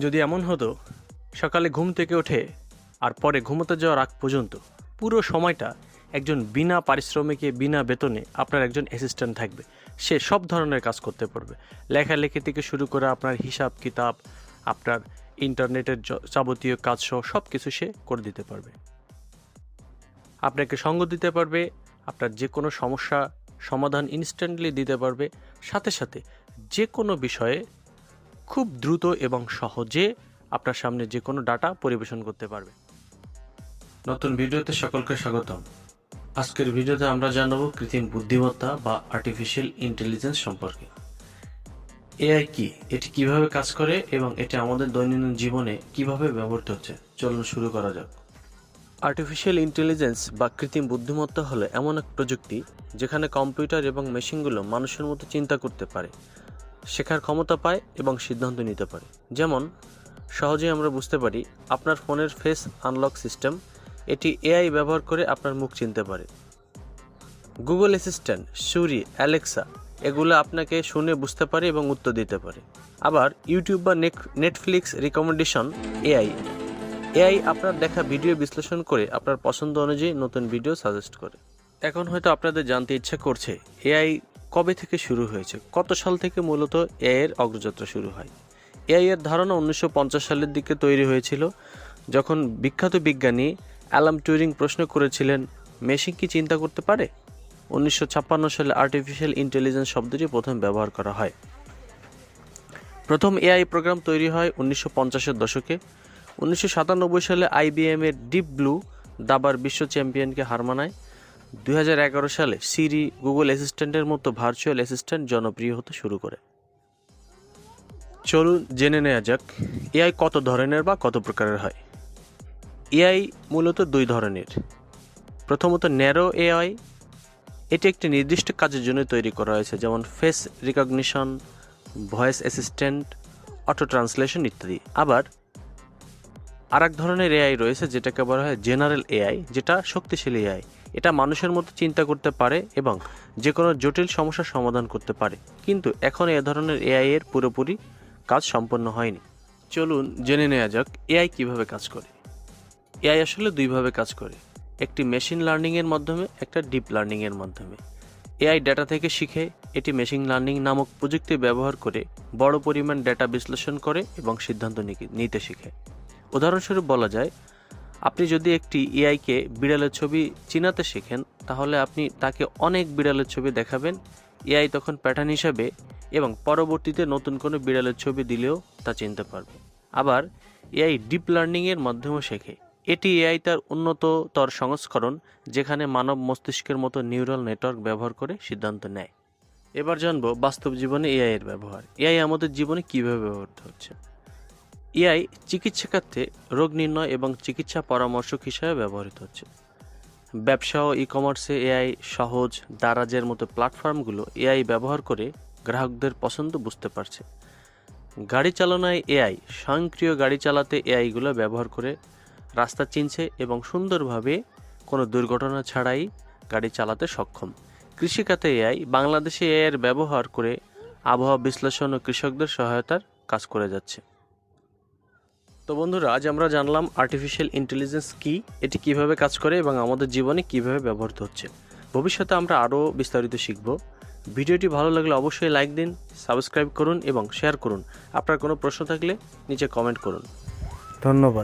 যদি এমন হতো, সকালে ঘুম থেকে ওঠে আর পরে ঘুমোতে যাওয়ার আগ পর্যন্ত পুরো সময়টা একজন বিনা পারিশ্রমিকে, বিনা বেতনে আপনার একজন অ্যাসিস্ট্যান্ট থাকবে। সে সব ধরনের কাজ করতে পারবে। লেখালেখি থেকে শুরু করে আপনার হিসাব কিতাব, আপনার ইন্টারনেটের যাবতীয় কাজ সহ সব কিছু সে করে দিতে পারবে। আপনাকে সঙ্গ দিতে পারবে, আপনার যে কোনো সমস্যা সমাধান ইনস্ট্যান্টলি দিতে পারবে। সাথে সাথে যে কোনো বিষয়ে খুব দ্রুত এবং সহজে আপনার সামনে যে কোনো ডাটা পরিবেশন করতে পারবে। নতুন ভিডিওতে সকলকে স্বাগতম। আজকের ভিডিওতে আমরা জানাব কৃত্রিম বুদ্ধিমত্তা বা আর্টিফিশিয়াল ইন্টেলিজেন্স সম্পর্কে। এআই কি? এটি কীভাবে কাজ করে এবং এটি আমাদের দৈনন্দিন জীবনে কীভাবে ব্যবহৃত হচ্ছে? চলুন শুরু করা যাক। আর্টিফিশিয়াল ইন্টেলিজেন্স বা কৃত্রিম বুদ্ধিমত্তা হলো এমন এক প্রযুক্তি যেখানে কম্পিউটার এবং মেশিনগুলো মানুষের মতো চিন্তা করতে পারে। শেখার ক্ষমতা পায় এবং সিদ্ধান্ত নিতে পারে। যেমন, সহজেই আমরা বুঝতে পারি আপনার ফোনের ফেস আনলক সিস্টেম, এটি এআই ব্যবহার করে আপনার মুখ চিনতে পারে। গুগল অ্যাসিস্ট্যান্ট, সুরি, অ্যালেক্সা, এগুলো আপনাকে শুনে বুঝতে পারে এবং উত্তর দিতে পারে। আবার ইউটিউব বা নেটফ্লিক্স রিকমেন্ডেশন এআই। এআই আপনার দেখা ভিডিও বিশ্লেষণ করে আপনার পছন্দ অনুযায়ী নতুন ভিডিও সাজেস্ট করে। এখন হয়তো আপনাদের জানতে ইচ্ছা করছে, এআই কবে থেকে শুরু হয়েছে? কত সাল থেকে মূলত এআইয়ের অগ্রযাত্রা শুরু হয়? এআই এর ধারণা উনিশশো পঞ্চাশ সালের দিকে তৈরি হয়েছিল, যখন বিখ্যাত বিজ্ঞানী অ্যালাম টুরিং প্রশ্ন করেছিলেন, মেশিন কি চিন্তা করতে পারে? উনিশশো ছাপ্পান্ন সালে আর্টিফিশিয়াল ইন্টেলিজেন্স শব্দটি প্রথম ব্যবহার করা হয়। প্রথম এআই প্রোগ্রাম তৈরি হয় উনিশশো পঞ্চাশের দশকে। উনিশশো সাতানব্বই সালে আইবিএম এর ডিপ ব্লু দাবার বিশ্ব চ্যাম্পিয়নকে হার মানায়। দুই হাজার এগারো সালে সিরি গুগল অ্যাসিস্ট্যান্টের মতো ভার্চুয়াল অ্যাসিস্ট্যান্ট জনপ্রিয় হতে শুরু করে। চলুন জেনে নেওয়া যাক, এআই কত ধরনের বা কত প্রকারের হয়? এআই মূলত দুই ধরনের। প্রথমত ন্যারো এআই, এটি একটি নির্দিষ্ট কাজের জন্য তৈরি করা হয়েছে, যেমন face recognition, voice assistant, auto translation ইত্যাদি। আবার আর এক ধরনের এআই রয়েছে, যেটাকে বলা হয় জেনারেল এআই, যেটা শক্তিশালী এআই। এটা মানুষের মতো চিন্তা করতে পারে এবং যে কোনো জটিল সমস্যার সমাধান করতে পারে। কিন্তু এখন এ ধরনের এআই এর পুরোপুরি কাজ সম্পন্ন হয়নি। চলুন জেনে নেওয়া যাক এআই কীভাবে কাজ করে। এআই আসলে দুইভাবে কাজ করে। একটি মেশিন লার্নিংয়ের মাধ্যমে, একটা ডিপ লার্নিংয়ের মাধ্যমে। এআই ডেটা থেকে শিখে এটি মেশিন লার্নিং নামক প্রযুক্তি ব্যবহার করে বড় পরিমাণ ডেটা বিশ্লেষণ করে এবং সিদ্ধান্ত নিতে শিখে। উদাহরণস্বরূপ বলা যায় আপনি যদি একটি এআইকে বিড়ালের ছবি চিনাতে শেখেন, তাহলে আপনি তাকে অনেক বিড়ালের ছবি দেখাবেন এআই তখন প্যাটার্ন হিসাবে এবং পরবর্তীতে নতুন কোনো বিড়ালের ছবি দিলেও তা চিনতে পারবে। আবার এআই ডিপ লার্নিংয়ের মাধ্যমেও শেখে। এটি এআই তার উন্নততর সংস্করণ, যেখানে মানব মস্তিষ্কের মতো নিউরাল নেটওয়ার্ক ব্যবহার করে সিদ্ধান্ত নেয়। এবার জানব বাস্তব জীবনে এআই এর ব্যবহার। এআই আমাদের জীবনে কীভাবে ব্যবহৃত হচ্ছে? এআই চিকিৎসা ক্ষেত্রে রোগ নির্ণয় এবং চিকিৎসা পরামর্শক হিসেবে ব্যবহৃত হচ্ছে। ব্যবসা ও ই কমার্সে এআই সহজ, দারাজের মতো প্ল্যাটফর্মগুলো এআই ব্যবহার করে গ্রাহকদের পছন্দ বুঝতে পারছে। গাড়ি চালনায় এআই, স্বয়ংক্রিয় গাড়ি চালাতে এআইগুলো ব্যবহার করে রাস্তা চিনছে এবং সুন্দরভাবে কোনো দুর্ঘটনা ছাড়াই গাড়ি চালাতে সক্ষম। কৃষিখাতে এআই বাংলাদেশে এআইয়ের ব্যবহার করে আবহাওয়া বিশ্লেষণ ও কৃষকদের সহায়তার কাজ করে যাচ্ছে। তো বন্ধুরা, আজ আমরা জানলাম আর্টিফিশিয়াল ইন্টেলিজেন্স কী, এটি কীভাবে কাজ করে এবং আমাদের জীবনে কীভাবে ব্যবহৃত হচ্ছে। ভবিষ্যতে আমরা আরও বিস্তারিত শিখব। ভিডিওটি ভালো লাগলে অবশ্যই লাইক দিন সাবস্ক্রাইব করুন এবং শেয়ার করুন। আপনার কোনো প্রশ্ন থাকলে নিচে কমেন্ট করুন। ধন্যবাদ।